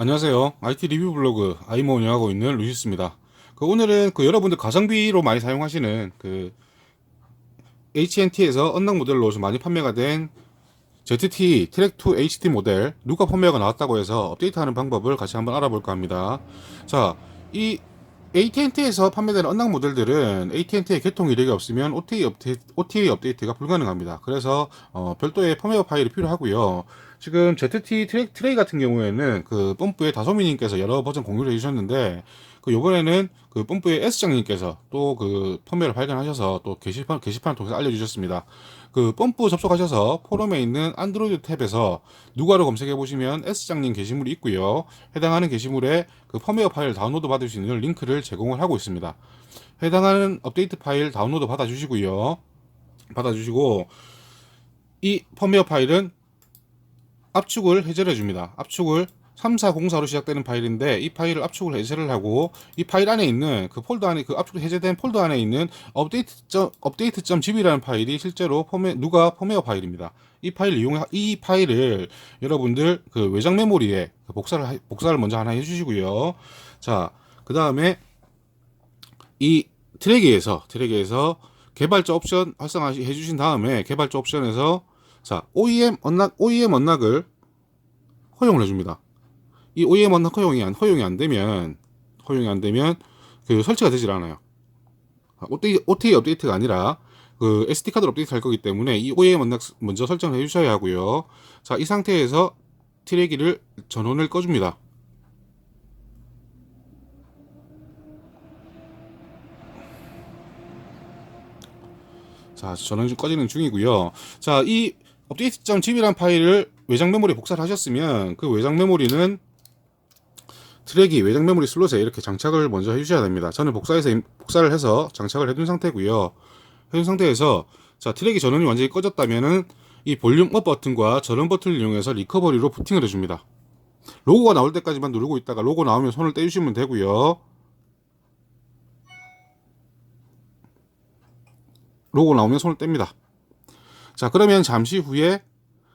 안녕하세요. IT 리뷰 블로그 아이모 운영하고 있는 루시스입니다. 그 오늘은 그 여러분들 가성비로 많이 사용하시는 그 AT&T에서 언락 모델로 좀 많이 판매가 된 ZT 트랙2 HD 모델 누가 판매가 나왔다고 해서 업데이트하는 방법을 같이 한번 알아볼까 합니다. 자, 이 AT&T에서 판매되는 언락 모델들은 AT&T의 개통 이력이 없으면 OTA 업데이트, OTA 업데이트가 불가능합니다. 그래서 어, 별도의 펌웨어 파일이 필요하고요. 지금 ZT 트레이, 트레이 같은 경우에는 그 뽐뿌의 다소미님께서 여러 버전 공유를 해주셨는데 그 요번에는 그 뽐뿌의 S장님께서 또그 펌웨어를 발견하셔서 또 게시판 게시판을 통해서 알려주셨습니다. 그 펌프 접속하셔서 포럼에 있는 안드로이드 탭에서 누가로 검색해 보시면 S장님 게시물이 있고요. 해당하는 게시물에 그 펌웨어 파일 다운로드 받을 수 있는 링크를 제공을 하고 있습니다. 해당하는 업데이트 파일 다운로드 받아주시고요. 받아주시고 이 펌웨어 파일은 압축을 해제를 해줍니다. 압축을 3404로 시작되는 파일인데 이 파일을 압축을 해제를 하고 이 파일 안에 있는 그 폴더 안에 그 압축 해제된 폴더 안에 있는 업데이트 업데이트.zb라는 파일이 실제로 펌웨 누가 펌웨어 파일입니다. 이 파일을 이용해 이 파일을 여러분들 그 외장 메모리에 복사를 복사를 먼저 하나 해 주시고요. 자, 그 다음에 이 트랙에서 트랙에서 개발자 옵션 활성화 해 주신 다음에 개발자 옵션에서 자 OEM 언락 OEM 언락을 허용을 해 줍니다. 이 OEM 언락 허용이 안 허용이 안 되면 허용이 안 되면 그 설치가 되질 않아요. OTA, 업데이트가 아니라 그 SD 카드 업데이트 할 거기 때문에 이 OEM 먼저 설정해 주셔야 하고요. 자, 이 상태에서 트랙기를 전원을 꺼줍니다. 자, 전원 좀 꺼지는 중이고요. 자, 이 업데이트.zb라는 파일을 외장 메모리 복사를 하셨으면 그 외장 메모리는 트랙이 외장 메모리 슬롯에 이렇게 장착을 먼저 해주셔야 됩니다. 저는 복사해서 복사를 해서 장착을 해둔 상태고요. 해둔 상태에서 자 트랙이 전원이 완전히 꺼졌다면은 이 볼륨 업 버튼과 전원 버튼을 이용해서 리커버리로 부팅을 해줍니다. 로고가 나올 때까지만 누르고 있다가 로고 나오면 손을 떼주시면 되고요. 로고 나오면 손을 뗍니다. 자 그러면 잠시 후에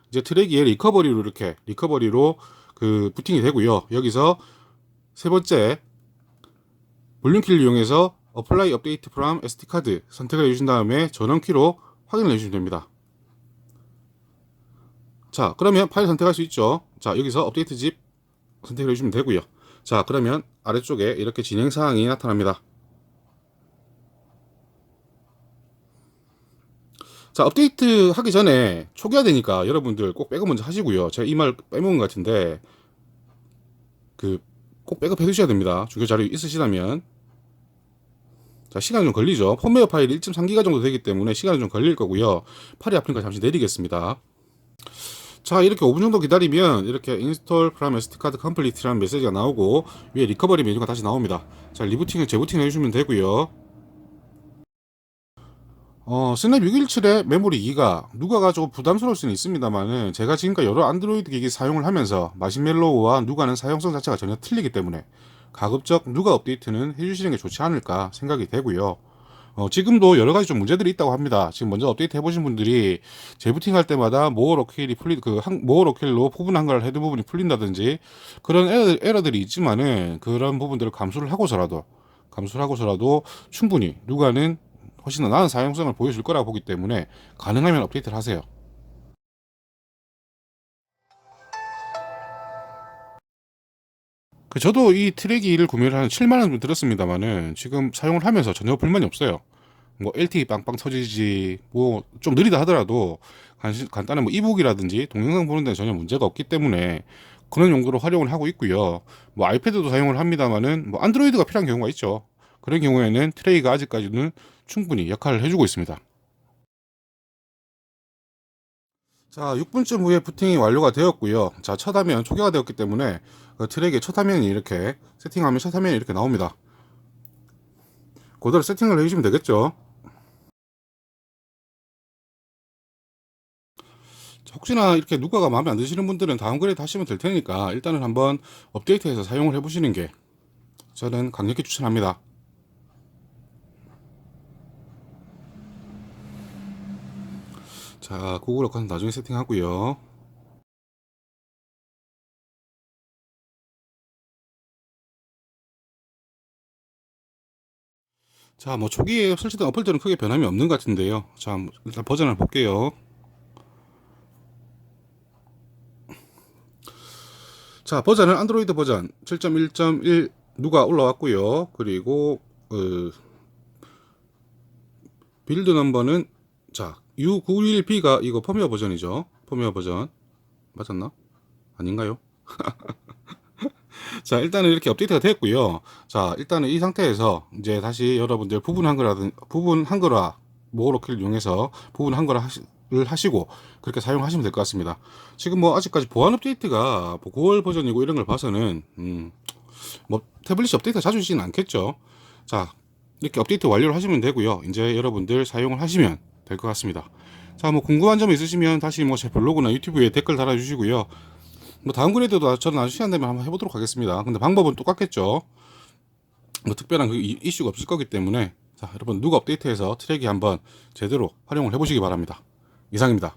이제 트랙이 리커버리로 이렇게 리커버리로 그 부팅이 되고요. 여기서 세 번째 볼륨키를 이용해서 어플라이 업데이트 프롬 SD 카드 선택을 해주신 다음에 전원키로 확인을 해주시면 됩니다. 자 그러면 파일 선택할 수 있죠. 자 여기서 업데이트 집 선택을 해주시면 되고요. 자 그러면 아래쪽에 이렇게 진행 사항이 나타납니다. 자 업데이트 하기 전에 초기화되니까 여러분들 꼭 백업 먼저 하시고요. 제가 이 말 빼먹은 것 같은데 그 꼭 백업 해 두셔야 됩니다. 중요 자료 있으시다면 자 시간이 좀 걸리죠. 펌웨어 파일이 1.3기가 정도 되기 때문에 시간이 좀 걸릴 거고요. 팔이 아프니까 잠시 내리겠습니다. 자 이렇게 5분 정도 기다리면 이렇게 인스톨 프람 SD 카드 컴플리트라는 메시지가 나오고 위에 리커버리 메뉴가 다시 나옵니다. 자 리부팅을 재부팅 해주시면 되고요. 어, 스냅 617의 메모리 2가 누가가 조금 부담스러울 수는 있습니다만은 제가 지금까지 여러 안드로이드 기기 사용을 하면서 마시멜로우와 누가는 사용성 자체가 전혀 틀리기 때문에 가급적 누가 업데이트는 해주시는 게 좋지 않을까 생각이 되고요. 어, 지금도 여러 가지 좀 문제들이 있다고 합니다. 지금 먼저 업데이트 해보신 분들이 재부팅 할 때마다 모어 로케일이 풀리, 그, 한, 모어 로케일로 부분 한가를 해둔 부분이 풀린다든지 그런 에러, 에러들이 있지만은 그런 부분들을 감수를 하고서라도 감수를 하고서라도 충분히 누가는 훨씬 더 나은 사용성을 보여줄 거라고 보기 때문에 가능하면 업데이트를 하세요. 그 저도 이 트랙기를 구매를 한 7만 원 들었습니다만은 지금 사용을 하면서 전혀 불만이 없어요. 뭐 LTE 빵빵 터지지 뭐 좀 느리다 하더라도 간단한 뭐 이북이라든지 동영상 보는 데는 전혀 문제가 없기 때문에 그런 용도로 활용을 하고 있고요. 뭐 아이패드도 사용을 합니다만은 뭐 안드로이드가 필요한 경우가 있죠. 그런 경우에는 트레이가 아직까지는 충분히 역할을 해주고 있습니다. 자, 6분쯤 후에 부팅이 완료가 되었고요. 자, 첫 화면 초기화가 되었기 때문에 그 트랙의 첫 화면이 이렇게 세팅하면 첫 화면이 이렇게 나옵니다. 그대로 세팅을 해주시면 되겠죠. 자, 혹시나 이렇게 누가가 마음에 안 드시는 분들은 다운그레이드 하시면 될 테니까 일단은 한번 업데이트해서 사용을 해보시는 게 저는 강력히 추천합니다. 자, 구글 어카운트 나중에 세팅하고요. 자, 뭐 초기에 설치된 어플들은 크게 변함이 없는 것 같은데요. 자, 일단 버전을 볼게요. 자, 버전은 안드로이드 버전 7.1.1 누가 올라왔고요. 그리고 어, 빌드 넘버는 자 U91B가 이거 펌웨어 버전이죠. 펌웨어 버전. 맞았나? 아닌가요? 자, 일단은 이렇게 업데이트가 됐고요. 자, 일단은 이 상태에서 이제 다시 여러분들 부분 한글화든 부분 한글화 모어로키를 이용해서 부분 한글화 하시,를 하시고 그렇게 사용하시면 될 것 같습니다. 지금 뭐 아직까지 보안 업데이트가 뭐 9월 버전이고 이런 걸 봐서는 음, 뭐 태블릿이 업데이트 자주 주지는 않겠죠. 자, 이렇게 업데이트 완료를 하시면 되고요. 이제 여러분들 사용을 하시면 될 것 같습니다. 자, 뭐 궁금한 점 있으시면 다시 뭐 제 블로그나 유튜브에 댓글 달아주시고요. 뭐 다음 그래드도 저는 아주 시간 되면 한번 해보도록 하겠습니다. 근데 방법은 똑같겠죠. 뭐 특별한 그 이- 이슈가 없을 거기 때문에 자 여러분 누가 업데이트해서 트랙이 한번 제대로 활용을 해보시기 바랍니다. 이상입니다.